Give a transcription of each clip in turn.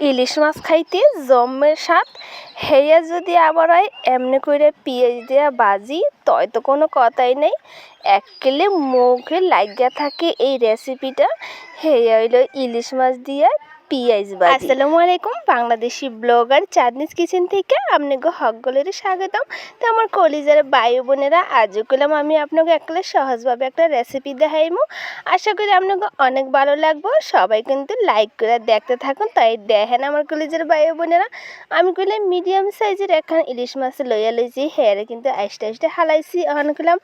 ইলিশ মাছ খাইতে, জমের স্বাদ। হেয়া যদি আবার হয়, এমনি করে পেঁয়াজ দেওয়া বাজি তয় তো কোনো কথাই নেই। এককেলে মুখে লাগিয়া থাকে এই রেসিপিটা হেয়া হইল ইলিশ মাছ দিয়া পিঁয়াজ বাজি। আসসালামু আলাইকুম, বাংলাদেশি ব্লগার চাঁদনিস কিচেন থেকে আপনাকে হকগুলোর স্বাগতম। তো আমার কলিজার বায়ু বোনেরা, আজও করলাম আমি আপনাকে একলে সহজভাবে একটা রেসিপি দেখাইমু। আশা করি আপনাকে অনেক ভালো লাগবো। সবাই কিন্তু লাইক করে দেখতে থাকুন। তাই দেখেন আমার কলিজার বায়ু বোনেরা, আমি কইলাম মিডিয়াম সাইজের এখন ইলিশ মাছ লইয়া লইছি। হেয়ারে কিন্তু আইসটা আইসটা হালাইছি, এখন কইলাম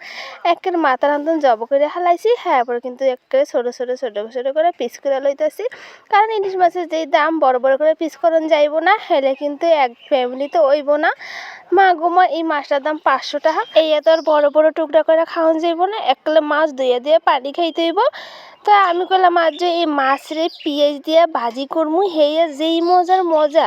একের মাথা রান্ধন জব করে হালাইছি। হ্যাঁ পরে কিন্তু একেবারে ছোটো ছোটো ছোটো ছোটো করে পিস করে লইতেছি। কারণ ইলিশ মাছের যেই দাম বড় বড় করে পিস করন যাইব না, হেলে কিন্তু এক ফ্যামিলিতে ওইব না। মা গো, মা, এই মাছটার দাম পাঁচশো টাকা। এই এত আর বড় বড় টুকরা করে খাওয়ান যাইব না এক কিলো মাছ ধুয়ে দিয়ে পানি খাইতে হইব। তো আমি কইলাম আজ যে এই মাছরে পেঁয়াজ দিয়া ভাজি করমু হেয়ে যেই মজার মজা।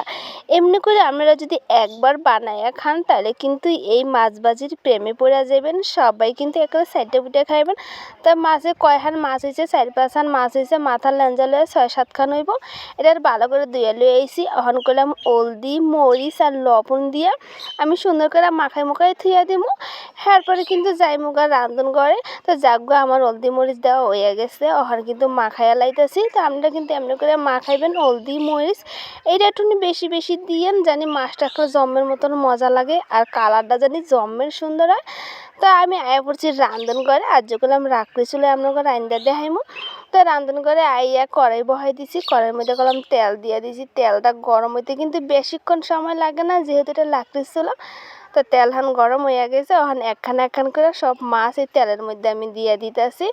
এমনি করে আপনারা যদি একবার বানাইয়া খান, তাহলে কিন্তু এই মাছ ভাজির প্রেমে পড়ে যাবেন সবাই কিন্তু একেবারে সাইডে বুটে খাইবেন। তা মাছে কয়খান মাছ হয়েছে চার পাঁচখান মাছ হয়েছে মাথার লেঞ্জা লয়ে ছয় সাত সাতখান হইব। এটার ভালো করে ধুয়ে লয়ে আইসি অহন করলাম হলদি, মরিচ আর লবণ দিয়ে আমি সুন্দর করে মাখাই মুখাই থুইয়া দিমু। পরে কিন্তু যাই মুগা রান্ধন করে তো যাগো আমার হলদি মরিচ দেওয়া হয়ে গেছে। অহন কিন্তু মাখাইয়া লাইতেছি। তো আপনারা কিন্তু এমনি করে মাখাইবেন হলদি মরিচ। এইটা একটু বেশি বেশি দিয়েন, জানি মাছটা একটা জম্মের মতন মজা লাগে আর কালারটা জানি জম্মের সুন্দর হয়। তো আমি আয়া পড়ছি রান্ধন করে আর যখন আমি রাখতে ছিল আপনাকে দেখাইমু। তো রান্ধন করে আইয়া কড়াই বহাই দিছি, কড়াইয়ের মধ্যে করলাম তেল দিয়ে দিছি। তেলটা গরম হইতে কিন্তু বেশিক্ষণ সময় লাগে না, যেহেতু এটা লাকড়ি ছিল। তো তেলহান গরম হয়ে গেছে ওখানে একখান একখান করে সব মাছ এই তেলের মধ্যে আমি দিয়ে দিতেছি।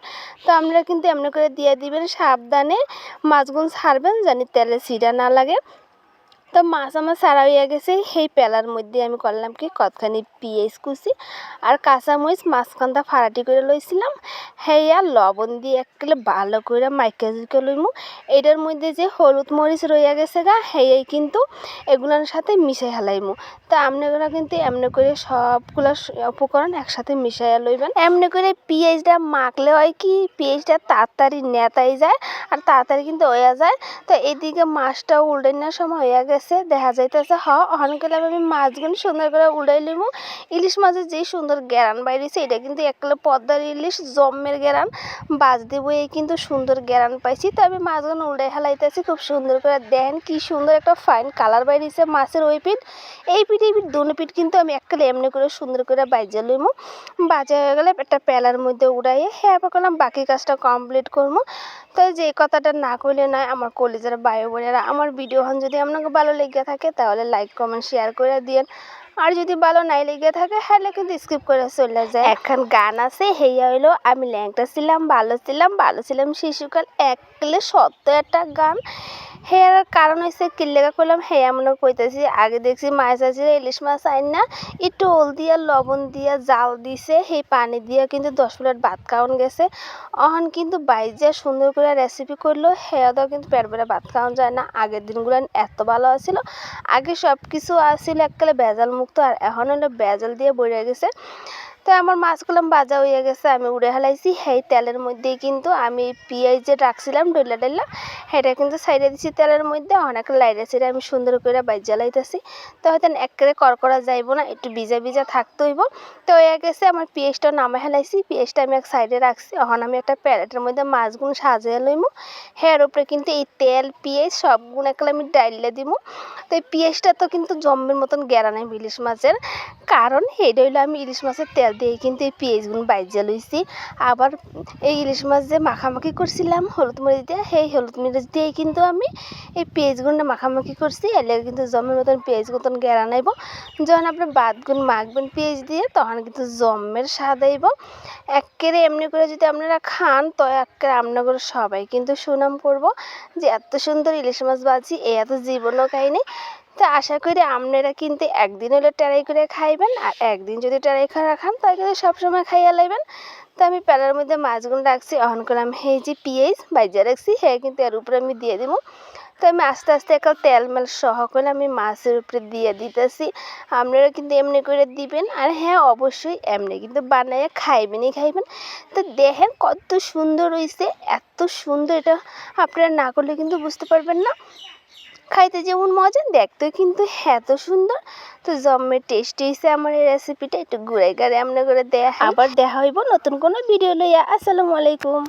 তো আমরা কিন্তু এমনি করে দিয়ে দিবেন, সাবধানে মাছগুলো ছাড়বেন জানি তেলে ছিটা না লাগে। তো মাছ আমার সারা হয়ে গেছে। সেই পেলার মধ্যে আমি করলাম কি, কতখানি পিঁয়াজ কুচি আর কাঁচামরিচ মাঝখানটা ফাড়াটি করে লইছিলাম। হেয়া লবণ দিয়ে একলে ভালো করে মাইকা জুকে লইমু। এটার মধ্যে যে হলুদ মরিচ রইয়া গেছে গা হেয়াই কিন্তু এগুলোর সাথে মিশাই হালাইমু। তো আপনারা কিন্তু এমনি করে সবগুলো উপকরণ একসাথে মিশাইয়া লইবেন। এমনি করে পিঁয়াজটা মাখলে হয় কি, পিঁয়াজটা তাড়াতাড়ি নেতাই যায়। আর তাড়াতাড়ি কিন্তু হয়ে যায়। তো এদিকে মাছটাও উল্টানোর সময় হয়ে গেছে, দেখা যাইতেছে, হ অনেকগুলো আমি মাছগুলো সুন্দর করে উড়াই লিব ইলিশ মাছের যে সুন্দর গ্যারান বাইরেছে, এটা কিন্তু একলে পদ্মার ইলিশ, জম্মের গ্যারান, বাজ দিব, এই কিন্তু সুন্দর গ্যারান পাইছি। তো আমি মাছগুলো উড়াই হেলাইতেছি, খুব সুন্দর করে দেন কি সুন্দর একটা ফাইন কালার বাইরেছে মাছের ওই পিঠ। এই পিঠ এই পিঠ, দুনো পিঠ কিন্তু আমি একলে এমনি করে সুন্দর করে বাইজা লইমু বাজা হয়ে গেলে একটা পেলার মধ্যে উড়াইয়ে হ্যাঁ করলাম বাকি কাজটা কমপ্লিট করব। তো যে কথাটা না কইলে নয়, আমার কলেজের বায়ু বোনেরা আমার ভিডিও হন যদি আপনাকে ভালো লেগে থাকে, তাহলে লাইক কমেন্ট শেয়ার করে দিন আর যদি ভালো নাই লেগে থাকে হ্যালে কিন্তু স্কিপ করে চলে যায়। এখন গান আছে, হেয়া হইল। আমি ল্যাংটা ছিলাম, ভালো ছিলাম ভালো ছিলাম শিশুকাল। একলে সত্য একটা গান। হেয়ার কারণ হয়েছে কিল্লেগা করলাম হেয়া মনে কইতেছি। আগে দেখছি মাছ আছে, ইলিশ মাছ আইন না। একটু ওল দিয়া, লবণ দিয়া, জাল দিছে, সেই পানি দিয়া কিন্তু দশ প্লেট ভাত খাওয়ান গেছে। অহন কিন্তু বাইজা সুন্দর করে রেসিপি করল। হেয়া কিন্তু পেট বেড়ে ভাত খাওয়ান যায় না। আগের দিনগুলো এত ভালো আছিল। আগে সব কিছু আসছিল এককালে বেজাল মুক্ত আর এখন হলো বেজাল দিয়ে বইরে গেছে। তো আমার মাছগুলো বাজা হয়ে গেছে, আমি উড়ে হেলাইছি। সেই তেলের মধ্যেই কিন্তু আমি পেঁয়াজ যে রাখছিলাম, ডইলা ডইলা, সেটা কিন্তু সাইডে দিছি তেলের মধ্যে। অনেক লাইরে সেটা আমি সুন্দর করে বাইজা লাইতেছি। তো হয়তো একেবারে করকরা যাইব না, একটু ভিজা ভিজা থাকতে হইব। তো হয়ে গেছে, আমার পেঁয়াজটা নামা হেলাইছি। পেঁয়াজটা আমি এক সাইডে রাখছি। এখন আমি একটা প্যালেটের মধ্যে মাছগুলো সাজিয়ে লইমু। হের উপরে কিন্তু এই তেল, পেঁয়াজ সবগুলো একলে আমি ডাইলে দিব তো এই পেঁয়াজটা তো কিন্তু জম্মের মতন গেরানে ইলিশ মাছের। কারণ এটা হইল আমি ইলিশ মাছের তেল দিয়ে কিন্তু এই পেঁয়াজগুলো বাইজা লইছি। আবার এই ইলিশ মাছ যে মাখামাখি করছিলাম, হলুদ মরিচ দিয়ে, সেই হলুদ মরিচ দিয়ে কিন্তু আমি এই পেঁয়াজগুলো মাখামাখি করছি। এলে কিন্তু জমের মতন পেঁয়াজ মতন গেরা নাইব। যখন আপনার বাদগুন মাখবেন পেঁয়াজ দিয়ে, তখন কিন্তু জমের স্বাদ আইব। একেবারে এমনি করে যদি আপনারা খান, তো একেবারে আপনাদের সবাই কিন্তু সুনাম করব যে এত সুন্দর ইলিশ মাছ বাজি, এ এত জীবনও খাইনি তো আশা করি আপনারা কিন্তু একদিন হলে ট্রাই করে খাইবেন আর একদিন যদি ট্রাই করে খান, তাহলে কিন্তু সবসময় খাইয়া লাইবেন। তো আমি প্যালার মধ্যে মাছগুলো রাখছি, অহন করলাম এই যে পিঁয়াজ বাইজা রাখছি হ্যাঁ কিন্তু এর উপরে আমি দিয়ে দিব তো আমি আস্তে আস্তে একটা তেল মেল সহ করে আমি মাছের উপরে দিয়ে দিতেছি। আপনারা কিন্তু এমনি করে দিবেন আর হ্যাঁ অবশ্যই এমনি কিন্তু বানাইয়া খাইবেনই খাইবেন। তো দেখেন কত সুন্দর হয়েছে এত সুন্দর এটা আপনারা না করলে কিন্তু বুঝতে পারবেন না। খাইতে যেমন মজা, দেখতেও কিন্তু এত সুন্দর। তো জম্মের টেস্ট হয়েছে আমার এই রেসিপিটা একটু ঘুরে ঘরে আমরা করে দেয়া আবার দেখা হইব নতুন কোনো ভিডিও লইয়া। আসসালামু আলাইকুম।